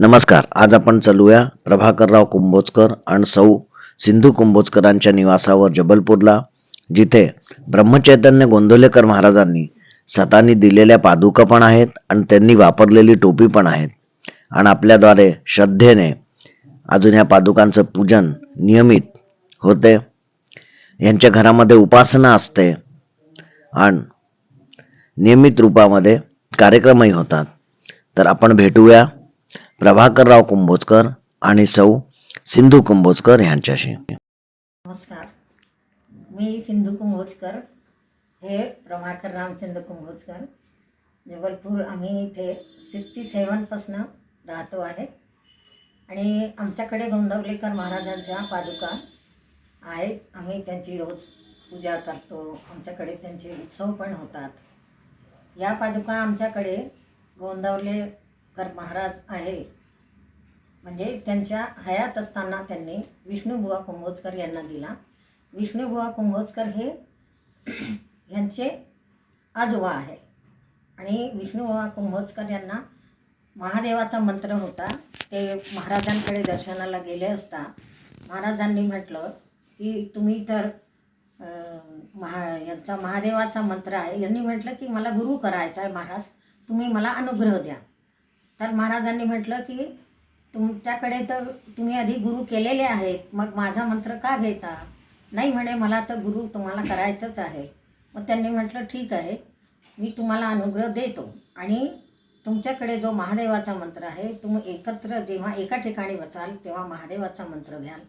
नमस्कार आज आपण चालूया प्रभाकरराव कुंभोजकर आणि सौ सिंधू कुंभोजकरांच्या निवासावर जबलपूरला जिथे ब्रह्मचैतन्य गोंधलेकर महाराजांनी सतानी दिलेल्या पादुका पण आहेत आणि त्यांनी वापरलेली टोपी पण आहेत. आणि आपल्याद्वारे श्रद्धेने अजून ह्या पादुकांचं पूजन नियमित होते. यांच्या घरामध्ये उपासना असते आणि नियमित रूपामध्ये कार्यक्रमही होतात. तर आपण भेटूया. प्रभाकरराव कुंभोजकर आणि सौ सिंधू कुंभोजकर यांच्याशी. नमस्कार. मी सिंधू कुंभोजकर. हे प्रभाकर रामचंद्र कुंभोजकर. जबलपूर आम्ही इथे सिक्स्टी सेवनपासनं राहतो आहे. आणि आमच्याकडे गोंदवलेकर महाराजांच्या पादुका आहेत. आम्ही त्यांची रोज पूजा करतो. आमच्याकडे त्यांचे उत्सव पण होतात. या पादुका आमच्याकडे कर महाराज आहे. म्हणजे त्यांच्या हयात असताना त्यांनी विष्णुबुवा कुंभोजकर यांना दिला. विष्णुबुवा कुंभोजकर हे यांचे आजोबा आहे. आणि विष्णुबुवा कुंभोजकर यांना महादेवाचा मंत्र होता. ते महाराजांकडे दर्शनाला गेले असता महाराजांनी म्हटलं की तुम्ही तर महा यांचा महादेवाचा मंत्र आहे. यांनी म्हटलं की मला गुरु करायचा आहे महाराज. तुम्ही मला अनुग्रह द्या. तर महाराजांनी म्हटलं की तुमच्याकडे तर तुम्ही आधी गुरु केलेले आहेत मग माझा मंत्र का घेता? नाही म्हणे मला तर गुरु तुम्हाला करायचंच आहे. मग त्यांनी म्हटलं ठीक आहे मी तुम्हाला अनुग्रह देतो. आणि तुमच्याकडे जो महादेवाचा मंत्र आहे तुम्ही एकत्र जेव्हा एका ठिकाणी बसाल तेव्हा महादेवाचा मंत्र घ्याल.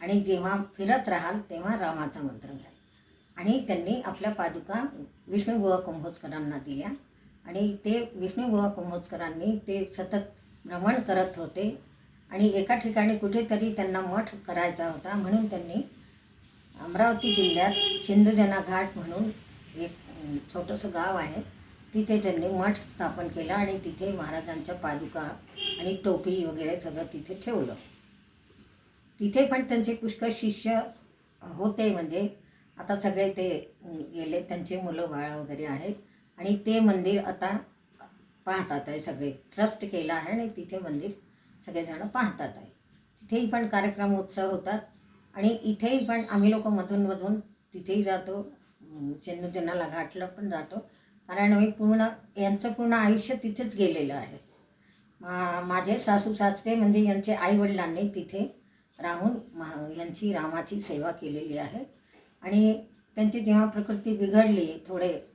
आणि जेव्हा फिरत राहाल तेव्हा रामाचा मंत्र घ्याल. आणि त्यांनी आपल्या पादुका विष्णुबुवा कुंभोजकरांना दिल्या. आणि ते विष्णुबुवा कुंभोजकरांनी ते सतत भ्रमण करत होते. आणि एका ठिकाणी कुठेतरी त्यांना मठ करायचा होता म्हणून त्यांनी अमरावती जिल्ह्यात सिंधुजना घाट म्हणून एक छोटंसं गाव आहे. तिथे त्यांनी मठ स्थापन केला आणि तिथे महाराजांच्या पादुका आणि टोपी वगैरे सगळं तिथे ठेवलं. तिथे पण त्यांचे पुष्कळ शिष्य होते. म्हणजे आता सगळे ते गेले. त्यांचे मुलं बाळ वगैरे आहेत. आणि ते मंदिर आता पाहतात आहे सगळे. ट्रस्ट केलं आहे आणि तिथे मंदिर सगळेजण पाहतात आहे. तिथेही पण कार्यक्रम उत्सव होतात. आणि इथेही पण आम्ही लोक मधून मधून तिथेही जातो. चेन्नूजनाला घाटला पण जातो. कारण मी पूर्ण यांचं पूर्ण आयुष्य तिथेच गेलेलं आहे. मा माझे सासू सासरे म्हणजे यांचे आईवडिलांनी तिथे राहून मा यांची रामाची सेवा केलेली आहे. आणि त्यांची जेव्हा प्रकृती बिघडली थोडे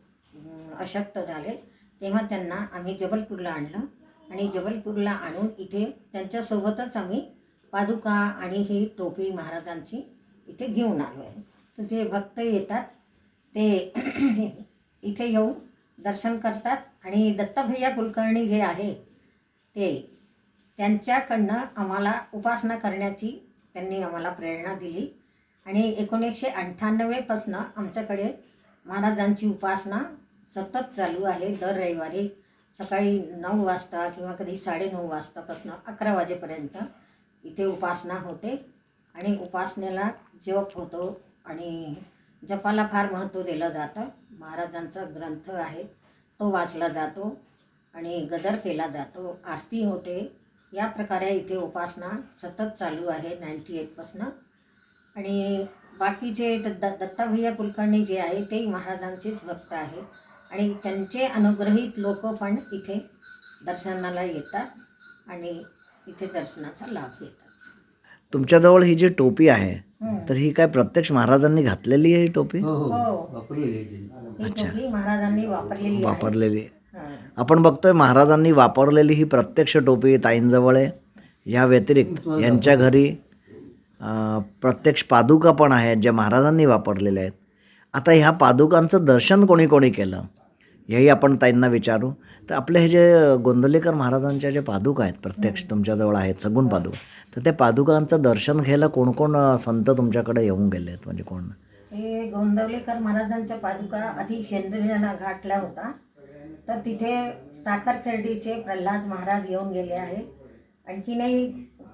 अशक्त झाले. तेव्हा त्यांना आम्ही जबलपूरला आणलं आणि जबलपूरला आणून इथे त्यांच्यासोबतच आम्ही पादुका आणि ही टोपी महाराजांची इथे घेऊन आलो आहे. तर जे भक्त येतात ते इथे येऊन दर्शन करतात आणि दत्तभैया कुलकर्णी जे आहे ते त्यांच्याकडनं आम्हाला उपासना करण्याची त्यांनी आम्हाला प्रेरणा दिली आणि एकोणीसशे अठ्ठ्याण्णवेपासनं आमच्याकडे महाराजांची उपासना सतत चालू आहे दर रविवारी सकाळी नऊ वाजता किंवा कधी साडेनऊ वाजतापासून अकरा वाजेपर्यंत इथे उपासना होते. आणि उपासनेला जप होतो आणि जपाला फार महत्त्व दिलं जातं. महाराजांचा ग्रंथ आहे तो वाचला जातो आणि गजर केला जातो आरती होते. या प्रकारे इथे उपासना सतत चालू आहे नाईन्टी एटपासनं आणि बाकीचे द द- दत्ताभैया कुलकर्णी जे आहे तेही महाराजांचेच भक्त आहेत. आणि त्यांचे अनुग्रहित लोक पण इथे दर्शनाला येतात आणि इथे दर्शनाचा लाभ घेतात. तुमच्याजवळ ही जी टोपी आहे. तर ही काय प्रत्यक्ष महाराजांनी घातलेली आहे ही टोपी? हो वापरलेली आहे त्यांनी. ही टोपी महाराजांनी वापरलेली आहे. वापरलेली हां. आपण बघतोय महाराजांनी वापरलेली ही प्रत्यक्ष टोपी ताईंजवळ आहे. या व्यतिरिक्त यांच्या घरी अं, प्रत्यक्ष पादुका पण आहेत ज्या महाराजांनी वापरलेल्या आहेत. आता ह्या पादुकांचं दर्शन कोणी कोणी केलं? हेही आपण ताईंना विचारू. तर आपले हे जे गोंदलेकर महाराजांच्या जे पादुका आहेत प्रत्यक्ष तुमच्याजवळ आहेत सगुण पादुका तर त्या पादुकांचं दर्शन घ्यायला कोण कोण संत तुमच्याकडे येऊन गेले आहेत? म्हणजे कोण? हे गोंदवलेकर महाराजांच्या पादुका आधी शेंद्रीजना घाटला होता. तर तिथे साखरखेर्डीचे प्रल्हाद महाराज येऊन गेले आहे आणखीनही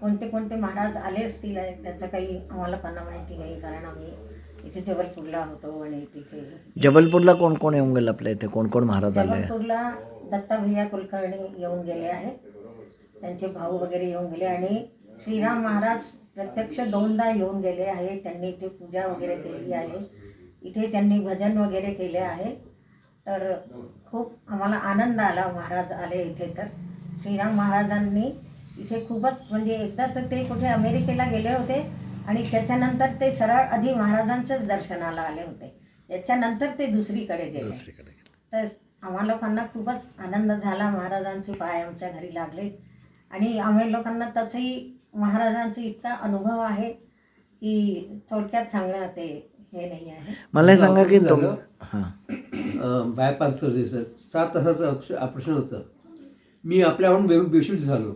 कोणते कोणते महाराज आले असतील त्याचं काही आम्हाला पण माहिती नाही कारण आम्ही इथे जबलपूरला होतो आणि तिथे जबलपूरला कोण कोण येऊन गेलं आपल्या इथे? कोण कोण महाराज आले? जबलपूरला दत्ताभैया कुलकर्णी येऊन गेले आहेत. त्यांचे भाऊ वगैरे येऊन गेले आणि श्रीराम महाराज प्रत्यक्ष दोनदा येऊन गेले आहे त्यांनी इथे पूजा वगैरे केली आहे. इथे त्यांनी भजन वगैरे केले आहे. तर खूप आम्हाला आनंद आला महाराज आले इथे तर. श्रीराम महाराजांनी इथे खूपच म्हणजे एकदा तर ते कुठे अमेरिकेला गेले होते. आणि त्याच्यानंतर ते सरळ आधी महाराजांच्याच दर्शनाला आले होते. त्याच्यानंतर ते दुसरीकडे गेले. तर आम्हा लोकांना खूपच आनंद झाला. महाराजांचे पाय आमच्या घरी लागले. आणि आम्ही लोकांना तसंही महाराजांचा इतका अनुभव आहे की थोडक्यात सांगणं ते हे नाही आहे. मला हे सांगा की तुम? हां. बायपास सात तासाचं ऑपरेशन ऑपरेशन होतं. मी आपल्याहून बे बेशुद्ध झालो.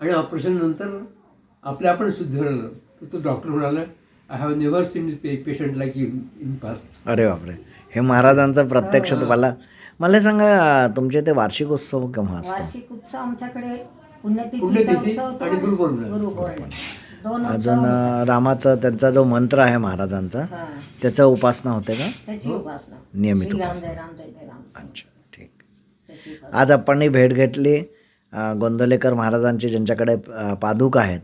आणि ऑपरेशन नंतर आपल्या आपण शुद्ध झालं. तर तो डॉक्टर म्हणाला I have never seen patient like you in past अरे बापरे. हे महाराजांचं प्रत्यक्ष तुम्हाला मला हे सांगा तुमचे ते वार्षिक उत्सव केव्हा असतो? वार्षिक उत्सव आमच्याकडे पुण्यतिथीचा पुण्यतिथी उत्सव होतो. आणि गुरुपौर्णिमा. गुरुपौर्णिमा. दोन अजून अं, रामाचं त्यांचा जो मंत्र आहे महाराजांचा हा. त्याचं उपासना होते का? त्याची उपासना. नियमित श्रीराम उपासना. जय राम जय जय राम अच्छा ठीक. त्याची उपासना. आज आपण भेट घेतली. अं, गोंदवलेकर महाराजांचे ज्यांच्याकडे अं, पादुका आहेत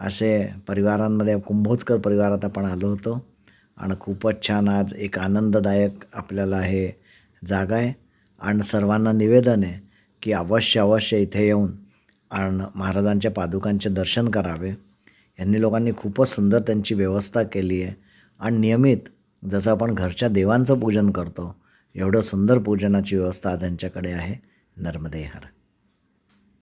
असे परिवारांमध्ये कुंभोजकर परिवारात आपण आलो होतो. आणि खूपच छान आज एक आनंददायक आपल्याला हे जागा आहे. आणि सर्वांना निवेदन आहे की अवश्य अवश्य इथे येऊन आणि महाराजांच्या पादुकांचे दर्शन करावे. यांनी लोकांनी खूपच सुंदर त्यांची व्यवस्था केली आहे. आणि नियमित जसं आपण घरच्या देवांचं पूजन करतो एवढं सुंदर पूजनाची व्यवस्था आज यांच्याकडे आहे. नर्मदे हर.